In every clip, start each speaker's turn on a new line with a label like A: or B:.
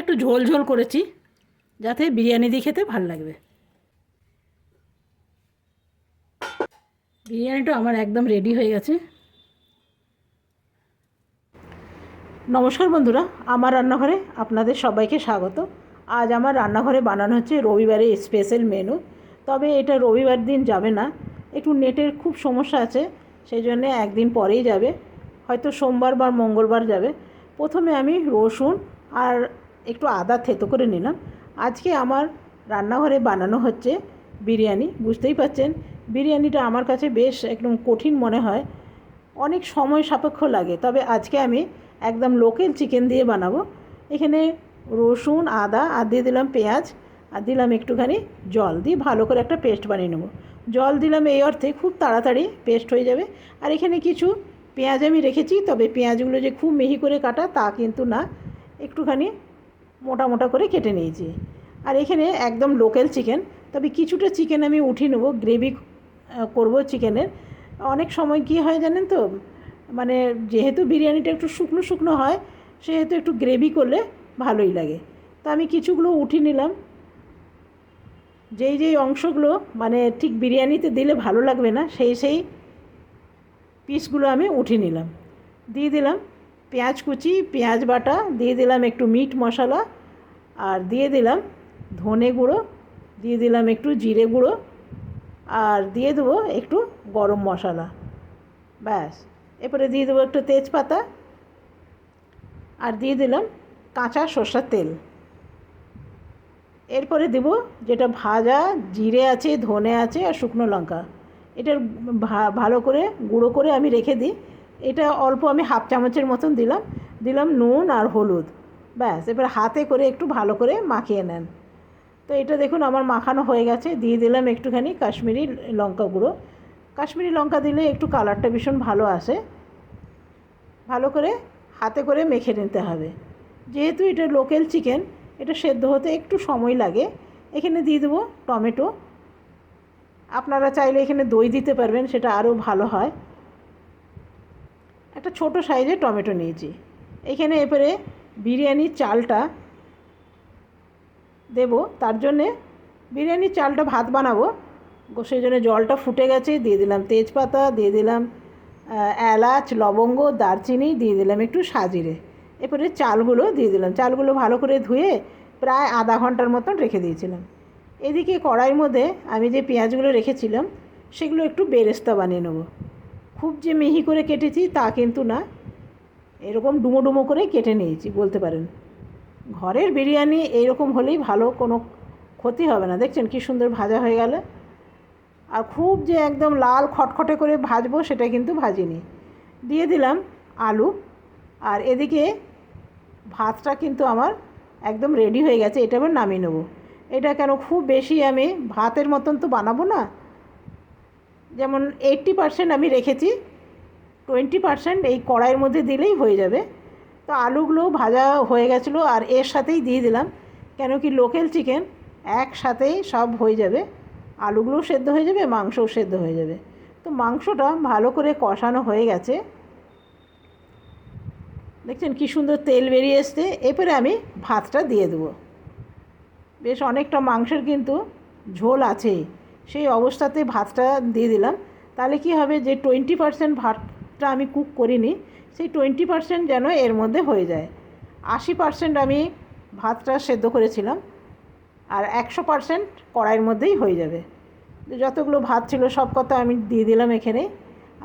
A: একটু ঝোল ঝোল করেছি, যাতে বিরিয়ানি দিয়ে খেতে ভালো লাগবে। বিরিয়ানিটা আমার একদম রেডি হয়ে গেছে। নমস্কার বন্ধুরা, আমার রান্নাঘরে আপনাদের সবাইকে স্বাগত। আজ আমার রান্নাঘরে বানানো হচ্ছে রবিবারে স্পেশাল মেনু তবে এটা রবিবার দিন যাবে না, একটু নেটের খুব সমস্যা আছে, সেই জন্যে একদিন পরেই যাবে। হয়তো সোমবার বা মঙ্গলবার যাবে। প্রথমে আমি রসুন আর একটু আদা থেতো করে নিলাম। আজকে আমার রান্নাঘরে বানানো হচ্ছে বিরিয়ানি, বুঝতেই পাচ্ছেন বিরিয়ানিটা আমার কাছে বেশ একদম কঠিন মনে হয়। অনেক সময় সাপেক্ষ লাগে, তবে আজকে আমি একদম লোকেল চিকেন দিয়ে বানাবো। এখানে রসুন, আদা, আর দিয়ে দিলাম পেঁয়াজ, আর দিলাম একটুখানি জল দিয়ে ভালো করে একটা পেস্ট বানিয়ে নেব। জল দিলাম এই অর্থে খুব তাড়াতাড়ি পেস্ট হয়ে যাবে। আর এখানে কিছু পেঁয়াজ আমি রেখেছি, তবে পেঁয়াজগুলো যে খুব মিহি করে কাটা তা কিন্তু না। একটুখানি মোটা মোটা করে কেটে নিয়েছি। আর এখানে একদম লোকাল চিকেন তবে কিছুটা চিকেন আমি উঠিয়ে নেব গ্রেভি করব চিকেনের অনেক সময় কি হয় জানেন তো মানে যেহেতু বিরিয়ানিটা একটু শুকনো শুকনো হয়, সেহেতু একটু গ্রেভি করলে ভালোই লাগে। তো আমি কিছুগুলো উঠিয়ে নিলাম। যেই যেই অংশগুলো মানে ঠিক বিরিয়ানিতে দিলে ভালো লাগবে না, সেই সেই পিসগুলো আমি উঠিয়ে নিলাম। দিয়ে দিলাম। পেঁয়াজ কুচি, পেঁয়াজ বাটা, দিয়ে দিলাম একটু মিট মশলা আর দিয়ে দিলাম ধনে গুঁড়ো, দিয়ে দিলাম একটু জিরে গুঁড়ো আর দিয়ে দেবো একটু গরম মশলা। ব্যাস, এরপরে দিয়ে দেবো একটু তেজপাতা আর দিয়ে দিলাম কাঁচা সর্ষার তেল। এরপরে দেব যেটা ভাজা জিরে আছে, ধনে আছে আর শুকনো লঙ্কা। এটার ভালো করে, গুঁড়ো করে আমি রেখে দিই। এটা অল্প আমি হাফ চামচের মতন দিলাম। দিলাম নুন আর হলুদ। ব্যাস, এবার হাতে করে একটু ভালো করে মাখিয়ে নেন। তো এটা দেখুন আমার মাখানো হয়ে গেছে। দিয়ে দিলাম একটুখানি কাশ্মীরি লঙ্কা গুঁড়ো। কাশ্মীরি লঙ্কা দিলে একটু কালারটা ভীষণ ভালো আসে। ভালো করে হাতে করে মেখে নিতে হবে। যেহেতু এটা লোকাল চিকেন, এটা সেদ্ধ হতে একটু সময় লাগে। এখানে দিয়ে দেবো টমেটো। আপনারা চাইলে এখানে দই দিতে পারবেন, সেটা আরও ভালো হয়। একটা ছোট সাইজে টমেটো নিয়েছি। এখানে এবারে বিরিয়ানির চালটা দেব। তার জন্যে বিরিয়ানির চালটা ভাত বানাবো। সেই জন্য জলটা ফুটে গেছে, দিয়ে দিলাম তেজপাতা, দিয়ে দিলাম এলাচ, লবঙ্গ, দারচিনি, দিয়ে দিলাম একটু সাজিরে। এরপরে চালগুলো দিয়ে দিলাম। চালগুলো ভালো করে ধুয়ে প্রায় আধা ঘণ্টার মতন রেখে দিয়েছিলাম। এদিকে কড়াইয়ের মধ্যে আমি যে পেঁয়াজগুলো রেখেছিলাম, সেগুলো একটু বেরেস্তা বানিয়ে নেব। খুব যে মিহি করে কেটেছি তা কিন্তু না। এরকম ডুমো ডুমো করে কেটে নিয়েছি, বলতে পারেন। ঘরের বিরিয়ানি এইরকম হলেই ভালো, কোনো ক্ষতি হবে না। দেখছেন কী সুন্দর ভাজা হয়ে গেল। আর খুব যে একদম লাল খটখটে করে ভাজবো, সেটা কিন্তু ভাজিনি। দিয়ে দিলাম আলু। আর এদিকে ভাতটা কিন্তু আমার একদম রেডি হয়ে গেছে, এটা আবার নামিয়ে নেব। এটা কেন খুব বেশি আমি ভাতের মতন তো বানাবো না যেমন এইট্টি পারসেন্ট আমি রেখেছি টোয়েন্টি পারসেন্ট এই কড়াইয়ের মধ্যে দিলেই হয়ে যাবে। তো আলুগুলো ভাজা হয়ে গেছিল আর এর সাথেই দিয়ে দিলাম, কেন কি লোকাল চিকেন একসাথেই সব হয়ে যাবে, আলুগুলোও সেদ্ধ হয়ে যাবে, মাংসও সেদ্ধ হয়ে যাবে। তো মাংসটা ভালো করে কষানো হয়ে গেছে। দেখছেন কী সুন্দর তেল বেরিয়ে এসছে, এরপরে আমি ভাতটা দিয়ে দেবো। বেশ অনেকটা মাংসের কিন্তু ঝোল আছে সেই অবস্থাতে ভাতটা দিয়ে দিলাম। তাহলে কি হবে যে টোয়েন্টি পারসেন্ট ভাতটা আমি কুক করিনি, সেই টোয়েন্টি পারসেন্ট যেন এর মধ্যে হয়ে যায়। আশি পারসেন্ট আমি ভাতটা সেদ্ধ করেছিলাম আর একশো পারসেন্ট কড়াইয়ের মধ্যেই হয়ে যাবে। যতগুলো ভাত ছিল সব কথা আমি দিয়ে দিলাম এখানে।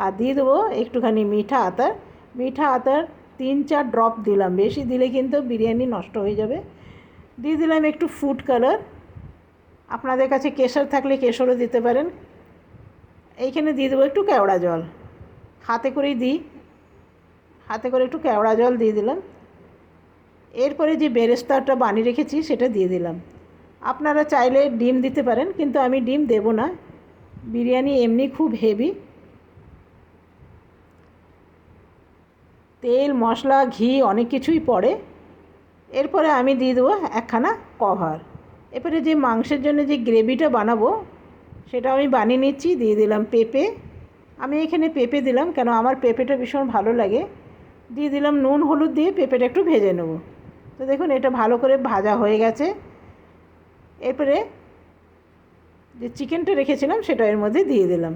A: আর দিয়ে দেবো একটুখানি মিঠা আতার। মিঠা আতার তিন চার ড্রপ দিলাম। বেশি দিলে কিন্তু বিরিয়ানি নষ্ট হয়ে যাবে। দিয়ে দিলাম একটু ফুড কালার আপনাদের কাছে কেশর থাকলে কেশরও দিতে পারেন। এইখানে দিয়ে দেবো একটু কেওড়া জল। হাতে করেই দিই। হাতে করে একটু কেওড়া জল দিয়ে দিলাম। এরপরে যে বেরেস্তাটা বানিয়ে রেখেছি, সেটা দিয়ে দিলাম। আপনারা চাইলে ডিম দিতে পারেন, কিন্তু আমি ডিম দেব না। বিরিয়ানি এমনি খুব হেভি। তেল, মশলা, ঘি, অনেক কিছুই পড়ে। এরপরে আমি দিয়ে দেবো একখানা কভার। এরপরে যে মাংসের জন্য যে গ্রেভিটা বানাবো সেটা আমি বানিয়ে নিচ্ছি, দিয়ে দিলাম পেঁপে। আমি এখানে পেঁপে দিলাম, কেন আমার পেঁপেটা ভীষণ ভালো লাগে। দিয়ে দিলাম নুন, হলুদ দিয়ে পেঁপেটা একটু ভেজে নেব। তো দেখুন, এটা ভালো করে ভাজা হয়ে গেছে। এরপরে যে চিকেনটা রেখেছিলাম, সেটা এর মধ্যে দিয়ে দিলাম।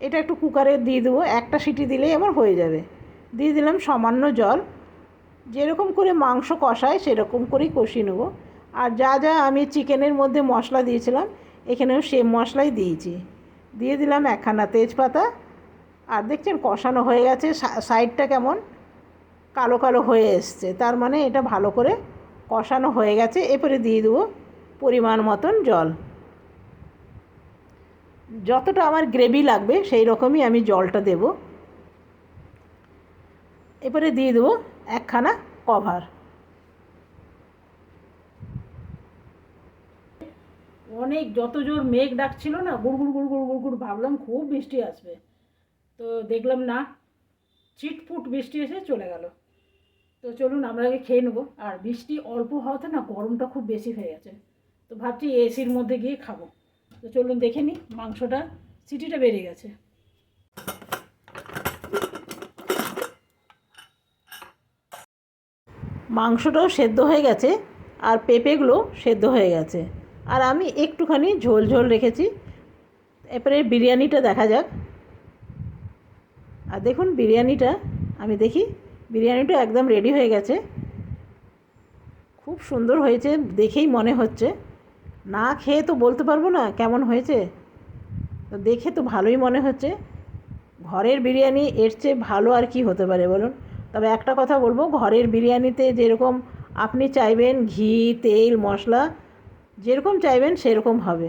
A: এটা একটু কুকারে দিয়ে দেবো, একটা সিটি দিলেই আমার হয়ে যাবে। দিয়ে দিলাম সামান্য জল। যেরকম করে মাংস কষায়, সেরকম করেই কষিয়ে নেব। আর যা যা আমি চিকেনের মধ্যে মশলা দিয়েছিলাম, এখানেও সেম মশলাই দিয়েছি। দিয়ে দিলাম একখানা তেজপাতা। আর দেখছেন কষানো হয়ে গেছে সাইডটা কেমন কালো কালো হয়ে এসছে। তার মানে এটা ভালো করে কষানো হয়ে গেছে। এরপরে দিয়ে দেবো পরিমাণ মতন জল। যতটা আমার গ্রেভি লাগবে, সেই রকমই আমি জলটা দেব। এরপরে দিয়ে দেবো একখানা কভার। অনেক যত জোর মেঘ ডাকছিল না গুড়গুড় গুড় গুড় ভাবলাম খুব বৃষ্টি আসবে। তো দেখলাম না চিটফুট বৃষ্টি এসে চলে গেল। তো চলুন আমরা আগে খেয়ে নেব। আর বৃষ্টি অল্প হওয়াতে না গরমটা খুব বেশি হয়ে গেছে। তো ভাবছি এসির মধ্যে গিয়ে খাব। তো চলুন দেখে নিই মাংসটা, সিটিটা বেড়ে গেছে। মাংসটাও সেদ্ধ হয়ে গেছে, আর পেঁপেগুলো সেদ্ধ হয়ে গেছে। আর আমি একটুখানি ঝোল ঝোল রেখেছি। এরপরে বিরিয়ানিটা দেখা যাক। আর দেখুন বিরিয়ানিটা, আমি দেখি বিরিয়ানিটা একদম রেডি হয়ে গেছে। খুব সুন্দর হয়েছে, দেখেই মনে হচ্ছে। না খেয়ে তো বলতে পারব না কেমন হয়েছে। তো দেখে তো ভালোই মনে হচ্ছে। ঘরের বিরিয়ানি এর চেয়ে ভালো আর কি হতে পারে বলুন? তবে একটা কথা বলব, ঘরের বিরিয়ানিতে যেরকম আপনি চাইবেন ঘি, তেল, মশলা যেরকম চাইবেন সেরকম হবে।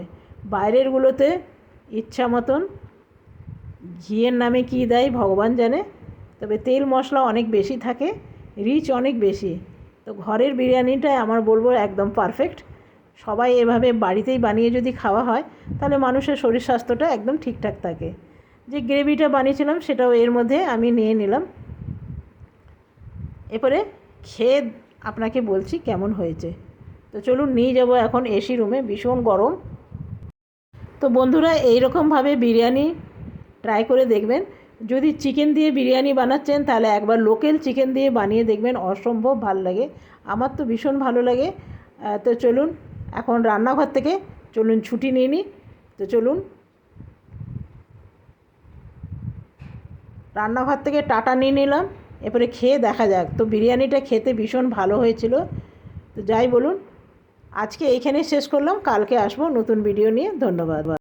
A: বাইরেরগুলোতে ইচ্ছা মতন ঘিয়ের নামে কী দেয় ভগবান জানে, তবে তেল মশলা অনেক বেশি থাকে, রিচ অনেক বেশি। তো ঘরের বিরিয়ানিটাই আমার বলব একদম পারফেক্ট সবাই এভাবে বাড়িতেই বানিয়ে যদি খাওয়া হয়, তাহলে মানুষের শরীর স্বাস্থ্যটা একদম ঠিকঠাক থাকে। যে গ্রেভিটা বানিয়েছিলাম সেটাও এর মধ্যে আমি নিয়ে নিলাম। এরপরে খেয়ে আপনাকে বলছি কেমন হয়েছে। তো চলুন নিয়ে যাব এখন এসি রুমে ভীষণ গরম। তো বন্ধুরা, এইরকমভাবে বিরিয়ানি ট্রাই করে দেখবেন। যদি চিকেন দিয়ে বিরিয়ানি বানাচ্ছেন, তাহলে একবার লোকাল চিকেন দিয়ে বানিয়ে দেখবেন, অসম্ভব ভালো লাগে। আমার তো ভীষণ ভালো লাগে। তো চলুন, এখন রান্নাঘর থেকে চলুন ছুটি নিয়ে নিই তো চলুন। রান্নাঘর থেকে টাটা নিয়ে নিলাম। এরপরে খেয়ে দেখা যাক। তো বিরিয়ানিটা খেতে ভীষণ ভালো হয়েছিল। তো যাই বলুন আজকে এইখানেই শেষ করলাম। কালকে আসব নতুন ভিডিও নিয়ে। ধন্যবাদ।